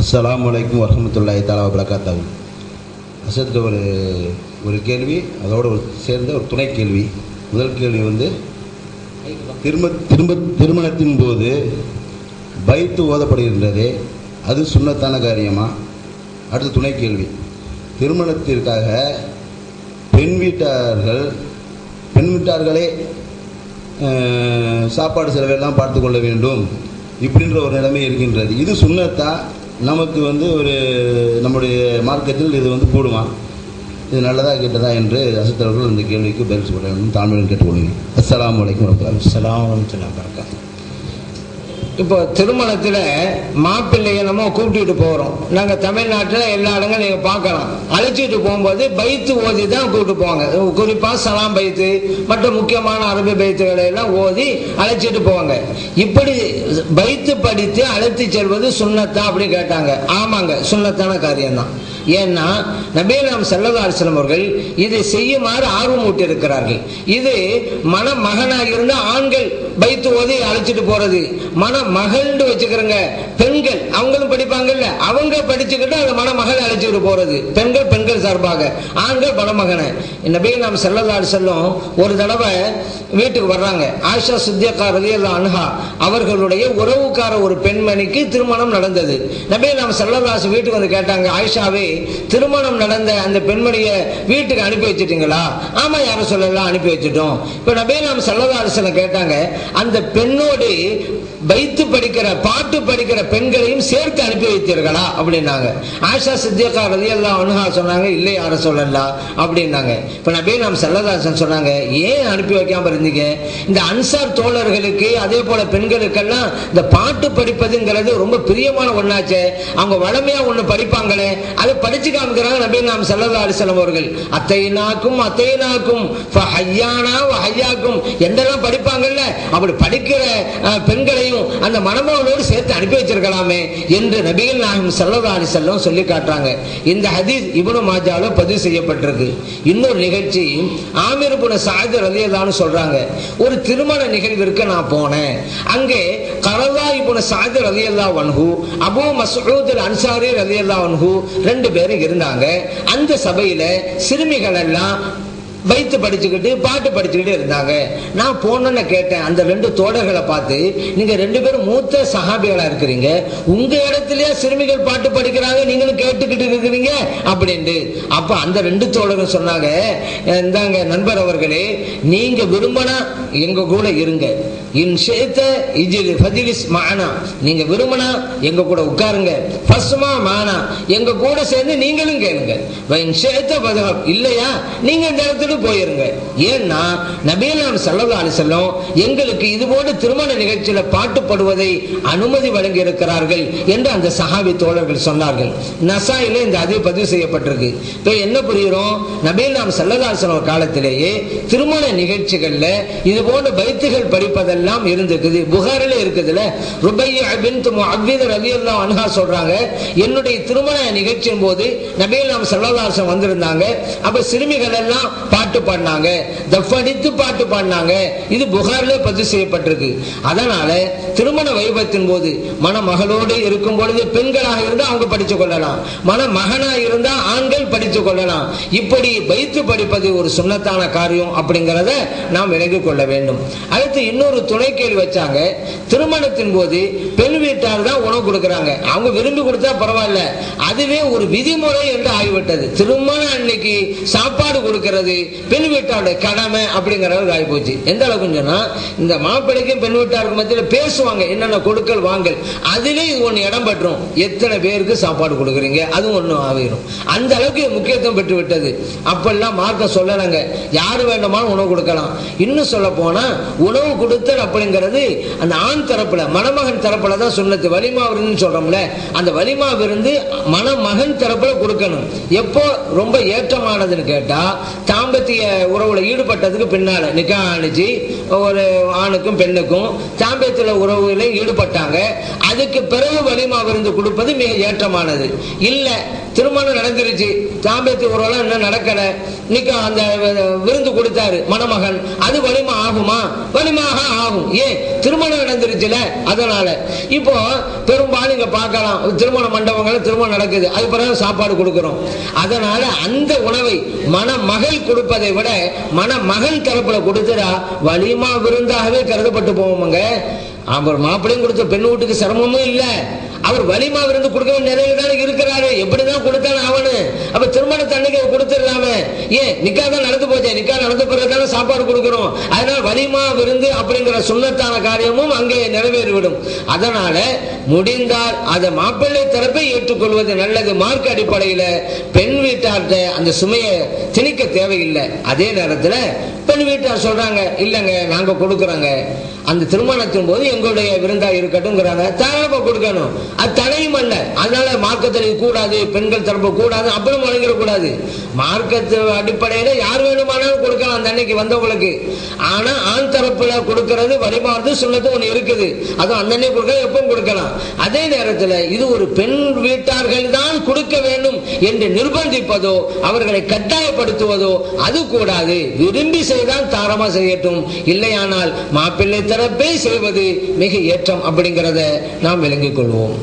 அஸ்லாம் வலைக்கும் வரஹமத்துல்லாஹி தாலா வபரகாத்தாவு அசத்துக்கு ஒரு ஒரு கேள்வி அதோட ஒரு சேர்ந்த ஒரு துணை கேள்வி. முதல் கேள்வி வந்து திரும்ப திரும்ப திருமணத்தின் போது பைத்து ஓதப்படுகின்றது அது சுண்ணத்தான காரியமா? அடுத்த துணை கேள்வி. திருமணத்திற்காக பெண் வீட்டார்கள் பெண் வீட்டார்களே சாப்பாடு செலவெல்லாம் பார்த்து கொள்ள வேண்டும். இப்படின்ற ஒரு நிலைமை இருக்கின்றது. இது சுண்ணத்தா? நமக்கு வந்து ஒரு நம்முடைய மார்க்கத்தில் இது வந்து கூடுமா இது நல்லதா கெட்டதா என்று அசத்தவர்கள் இந்த கேள்விக்கு பதில் சொல்ல வேண்டும். தாழ்மையுடன் கேட்டுக்கொள்கிறேன். அஸ்லாம் வலைக்கம் வரமத்துல்லாஹி அஸ்லாம் அலைக்கும் வரகாத்து இப்போ திருமணத்தில் மாப்பிள்ளையை நம்ம கூப்பிட்டுட்டு போகிறோம் நாங்கள் தமிழ்நாட்டில் எல்லா இடங்களும் நீங்கள் பார்க்கலாம். அழைச்சிட்டு போகும்போது பைத்து ஓதி தான் கூப்பிட்டு போவாங்க. குறிப்பாக சலாம் பைத்து மற்ற முக்கியமான அரபி பைத்துகளை எல்லாம் ஓதி அழைச்சிட்டு போவாங்க. இப்படி பைத்து படித்து அழைத்து செல்வது சுண்ணத்தா அப்படி கேட்டாங்க. ஆமாங்க சுண்ணத்தான காரியம்தான். ஏன்னா நபீலாம் சல்லல்லா அலிஸ்லாம் அவர்கள் இதை செய்யுமாறு ஆர்வம் ஊட்டியிருக்கிறார்கள் இது மன மகனாக இருந்த ஆண்கள் பைத்து ஓதி அழைச்சிட்டு போறது மன மகள்னு வச்சுக்கிறங்க. பெண்கள் அவங்களும் படிப்பாங்கல்ல. அவங்க படிச்சுக்கிட்டு அந்த மணமகள் அழைச்சிட்டு போறது. பெண்கள் பெண்கள் சார்பாக. ஆண்கள் மணமகனை. நபீலாம் சல்லல்லா செல்லும் ஒரு தடவை வீட்டுக்கு வர்றாங்க. ஆயிஷா சித்தியக்கா ரலியல்லா அன்ஹா அவர்களுடைய உறவுக்கார ஒரு பெண்மணிக்கு திருமணம் நடந்தது. நபே நாம் செல்லதாசு வீட்டுக்கு வந்து கேட்டாங்க ஆயிஷாவே திருமணம் நடந்த அந்த பெண்மணியை வீட்டுக்கு அனுப்பி வச்சிட்டீங்களா? ஆமா யாரும் சொல்லலாம் அனுப்பி வச்சிட்டோம். இப்ப நபே நாம் செல்லதாசனை கேட்டாங்க அந்த பெண்ணோடு எழுத்து படிக்கிற பாட்டு படிக்கிற பெண்களையும் சேர்த்து அனுப்பி அப்படின்னாங்க. ஆஷா சித்தியக்கா ரதி ரலியல்லா அனுஹா சொன்னாங்க இல்லை யார சொல்லலா? அப்படின்னாங்க. இப்போ நபே நாம் செல்லதாசன் சொன்னாங்க ஏன் அனுப்பி வைக்காம இருந்தீங்க? இந்த அன்சார் தோழர்களுக்கு அதே போல பெண்களுக்கெல்லாம் இந்த பாட்டு படிப்பதுங்கிறது ரொம்ப பிரியமான ஒண்ணாச்சே. அவங்க வளமையா ஒன்று படிப்பாங்களே. அதை படிச்சு காமிக்கிறாங்க நபே நாம் செல்லல்லா அலிசல்லம் அவர்கள். அத்தைனாக்கும் அத்தைனாக்கும் ஹையாக்கும். எந்தெல்லாம் படிப்பாங்கல்ல? அப்படி படிக்கிற பெண்களையும் அந்த மணமகனோடு சேர்த்து அனுப்பி வச்சிருக்கலாமே என்று நபிகள் நாயகம் சல்லல்லா செல்லம் சொல்லி காட்டுறாங்க. இந்த ஹதீஸ் இவனு மாஜாவில் பதிவு செய்யப்பட்டிருக்கு. இன்னொரு நிகழ்ச்சி ஆமீர் புன சாயது ரலியதான்னு சொல்றாங்க. ஒரு திருமண நிகழ்விற்கு நான் போனேன். அங்கே கரதா இபுன சாயது ரலியல்லா வன்ஹு அபு மசூத் அன்சாரி ரலியல்லா வன்ஹு ரெண்டு பேரும் இருந்தாங்க. அந்த சபையில சிறுமிகள் எல்லாம் வைத்து படிச்சுக்கிட்டு பாட்டு படிச்சுக்கிட்டு இருந்தாங்க. நான் போனேன்னு கேட்டேன். அந்த ரெண்டு தோழர்களை பார்த்து நீங்க ரெண்டு பேரும் மூத்த சகாபிகளா இருக்கிறீங்க. உங்க இடத்துலயே சிறுமிகள் பாட்டு படிக்கிறாங்க. நீங்களும் கேட்டுக்கிட்டு இருக்கிறீங்க. அப்படின்ட்டு. அப்ப அந்த ரெண்டு தோழர்கள் சொன்னாங்க இந்தாங்க நண்பர் அவர்களே நீங்க விரும்பினா எங்க கூட இருங்க. இன் ஷேத்த இஜிலி ஃபஜிலிஸ் மானா. நீங்க விரும்பினா எங்க கூட உட்காருங்க. ஃபஸ்மா மானா. எங்க கூட சேர்ந்து நீங்களும் கேளுங்க. வைன் ஷேத்த பதகம் இல்லையா? நீங்க இந்த இடத்துக்கு போயிருங்க. ஏன்னா நபீலாம் சல்லா அலிசல்லம் எங்களுக்கு இது போல திருமண நிகழ்ச்சியில பாட்டுப்படுவதை அனுமதி வழங்கி இருக்கிறார்கள் என்று அந்த சஹாபி தோழர்கள் சொன்னார்கள். நசாயில இந்த அதிக பதிவு செய்யப்பட்டிருக்கு. இப்ப என்ன புரிகிறோம்? நபீலாம் சல்லா அலிசல்லம் காலத்திலேயே திருமண நிகழ்ச்சிகள்ல இது போன்ற பைத்துகள் படிப்பதெல்லாம் எல்லாம் இருந்திருக்குது. புகாரில இருக்குதுல ருபையா பின் பின்த் முஅவ்வித் ரலியல்லாஹு அன்ஹா சொல்றாங்க என்னுடைய திருமண நிகழ்ச்சியின் போது நபியல்லாம் ஸல்லல்லாஹு அலைஹி வந்திருந்தாங்க. அப்ப சிறுமிகள் எல்லாம் பாட்டு பாடினாங்க தஃபடித்து பாட்டு பாடினாங்க. இது புகாரிலே பதிவு செய்யப்பட்டிருக்கு. அதனால திருமண வைபவத்தின் போது மணமகளோடு இருக்கும் பொழுது பெண்களாக இருந்தா அவங்க படித்துக் கொள்ளலாம். மணமகனா இருந்தா ஆண்கள் படித்துக் கொள்ளலாம். இப்படி வைத்து படிப்பது ஒரு சுண்ணத்தான காரியம் அப்படிங்கிறத நாம் விலகிக் கொள்ள வேண்டும். அடுத்து இன்னொரு துணை கேள்வி வச்சாங்க. திருமணத்தின் போது பெண் வீட்டார் தான் உணவு கொடுக்கறாங்க. அவங்க விரும்பி கொடுத்தா பரவாயில்ல. அதுவே ஒரு விதிமுறை என்று ஆகிவிட்டது. திருமணம் அன்னைக்கு சாப்பாடு கொடுக்கிறது பெண் வீட்டாருடைய கடமை அப்படிங்கிற அளவுக்கு ஆகிப்போச்சு. எந்த அளவுக்கு சொன்னா இந்த மாப்பிள்ளைக்கும் பெண் வீட்டாருக்கு மத்தியில் பேசுவாங்க. என்னென்ன கொடுக்கல் வாங்கல். அதிலே இது ஒன்று இடம் பெற்றோம். எத்தனை பேருக்கு சாப்பாடு கொடுக்குறீங்க? அதுவும் ஒன்று ஆகிரும். அந்த அளவுக்கு முக்கியத்துவம் பெற்று விட்டது அப்பெல்லாம் மார்க்க சொல்லலைங்க. யார் வேண்டுமானும் உணவு கொடுக்கலாம். இன்னும் சொல்ல போனால் உணவு கொடுத்த அப்படிங்கிறது அந்த ஆண் தரப்புல மணமகன் தரப்புல தான் சொன்னது வலிமா விருந்துன்னு சொல்றோம்ல அந்த வலிமா விருந்து மணமகன் தரப்புல கொடுக்கணும். எப்போ ரொம்ப ஏற்றமானதுன்னு கேட்டா தாம்பத்திய உறவுல ஈடுபட்டதுக்கு பின்னால நிக்கா அணிச்சு ஒரு ஆணுக்கும் பெண்ணுக்கும் தாம்பத்திய உறவுல ஈடுபட்டாங்க. அதுக்கு பிறகு வலிமா விருந்து கொடுப்பது மிக ஏற்றமானது. இல்ல திருமணம் நடந்துருச்சு. தாம்பத்திய உறவெல்லாம் இன்னும் நடக்கல. நிக்க அந்த விருந்து கொடுத்தாரு மணமகன். அது வலிமா ஆகுமா? வலிமாக ஆகும். ஏன்? திருமணம் நடந்துருச்சுல அதனால. இப்போ பெரும்பாலும் இங்க பார்க்கலாம். திருமண மண்டபங்கள் திருமணம் நடக்குது. அது பிறகு சாப்பாடு கொடுக்கிறோம். அதனால அந்த உணவை மணமகள் கொடுப்பதை விட மணமகன் தரப்புல கொடுத்துடா வலிமா விருந்தாகவே கருதப்பட்டு போவோமுங்க அவர் மாப்பிள்ளையும் கொடுத்த பெண் வீட்டுக்கு சிரமமும் இல்லை. அவர் வலிமா விருந்து கொடுக்க வேண்டிய நிலையில தானே இருக்கிறாரு. எப்படிதான் கொடுத்தானே அவனு. அப்ப திருமணத்தை அன்னைக்கு அவர் கொடுத்துடலாமே ஏன் நிக்கா தான் நடந்து போச்சே? நிக்கா நடந்து பிறகு சாப்பாடு கொடுக்குறோம். அதனால வலிமா விருந்து அப்படிங்கிற சுண்ணத்தான காரியமும் அங்கே நிறைவேறிவிடும். அதனால முடிந்தால் அதை மாப்பிள்ளை தரப்பை ஏற்றுக்கொள்வது நல்லது. மார்க் அடிப்படையில பெண் வீட்டார்கிட்ட அந்த சுமையை திணிக்க தேவையில்லை. அதே நேரத்தில் பெண் வீட்டார் சொல்றாங்க இல்லைங்க நாங்க கொடுக்குறோங்க. அந்த திருமணத்தின் போது எங்களுடைய விருந்தா இருக்கட்டும்ங்கிறாங்க. தாராளமா கொடுக்கணும். அது தடையும் அல்ல. அதனால மார்க்கத்தில் கூடாது பெண்கள் தரப்பு கூடாது அப்புறம் வழங்கிடக்கூடாது மார்க்கத்து அடிப்படையில் யார் வேணுமானாலும் கொடுக்கலாம் அந்த அன்னைக்கு வந்தவங்களுக்கு. ஆனா ஆண் தரப்புல கொடுக்கறது வழிபாடு சுண்ணத்து ஒன்று இருக்குது. அதுவும் அந்த அன்னைக்கு கொடுக்க எப்பவும் கொடுக்கலாம். அதே நேரத்தில் இது ஒரு பெண் வீட்டார்கள் தான் கொடுக்க வேண்டும் என்று நிர்பந்திப்பதோ அவர்களை கட்டாயப்படுத்துவதோ அது கூடாது. விரும்பி செய்தால் தாரமா செய்யட்டும். இல்லையானால் மாப்பிள்ளை தரப்பே சொல்வது மிக ஏற்றம் அப்படிங்கிறத நாம் விளங்கிக் கொள்வோம்.